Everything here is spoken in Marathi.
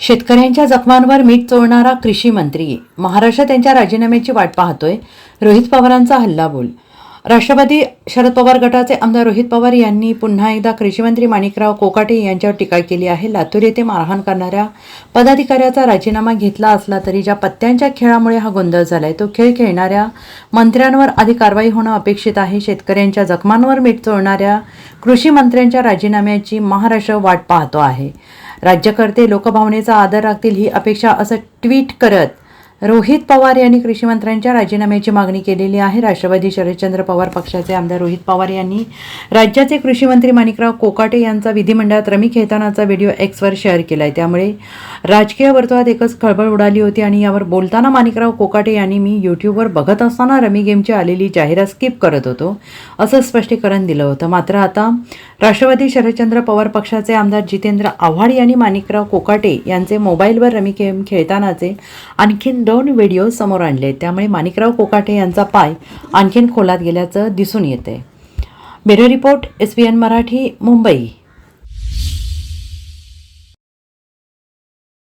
शेतकऱ्यांच्या जखमांवर मीठ चोळणारा कृषी मंत्री. महाराष्ट्र त्यांच्या राजीनाम्याची वाट पाहतोय. रोहित पवारांचा हल्लाबोल. राष्ट्रवादी शरद पवार गटाचे आमदार रोहित पवार यांनी पुन्हा एकदा कृषी मंत्री माणिकराव कोकाटे यांच्यावर टीका केली आहे. लातूर येथे मारहाण करणाऱ्या पदाधिकाऱ्याचा राजीनामा घेतला असला तरी ज्या पत्त्यांच्या खेळामुळे हा गोंधळ झालाय तो खेळ खेळणाऱ्या मंत्र्यांवर आधी कारवाई होणं अपेक्षित आहे. शेतकऱ्यांच्या जखमांवर मीठ चोळणाऱ्या कृषी मंत्र्यांच्या राजीनाम्याची महाराष्ट्र वाट पाहतो आहे. राज्यकर्ते लोकभावनेचा आदर राखतील ही अपेक्षा असं ट्विट करत रोहित पवार यांनी कृषीमंत्र्यांच्या राजीनाम्याची मागणी केलेली आहे. राष्ट्रवादी शरदचंद्र पवार पक्षाचे आमदार रोहित पवार यांनी राज्याचे कृषीमंत्री माणिकराव कोकाटे यांचा विधिमंडळात रमी खेळतानाचा व्हिडिओ एक्सवर शेअर केला आहे त्यामुळे राजकीय वर्तुळात एकच खळबळ उडाली होती आणि यावर बोलताना माणिकराव कोकाटे यांनी मी यूट्यूबवर बघत असताना रमी गेमची आलेली जाहिरात स्किप करत होतो असं स्पष्टीकरण दिलं होतं. मात्र आता राष्ट्रवादी शरदचंद्र पवार पक्षाचे आमदार जितेंद्र आव्हाड यांनी माणिकराव कोकाटे यांचे मोबाईलवर रमी गेम खेळतानाचे आणखीन दोन व्हिडिओ समोर आणले. त्यामुळे माणिकराव कोकाटे यांचा पाय आणखीन खोलात गेल्याचं दिसून येते bureau report S P N Marathi Mumbai.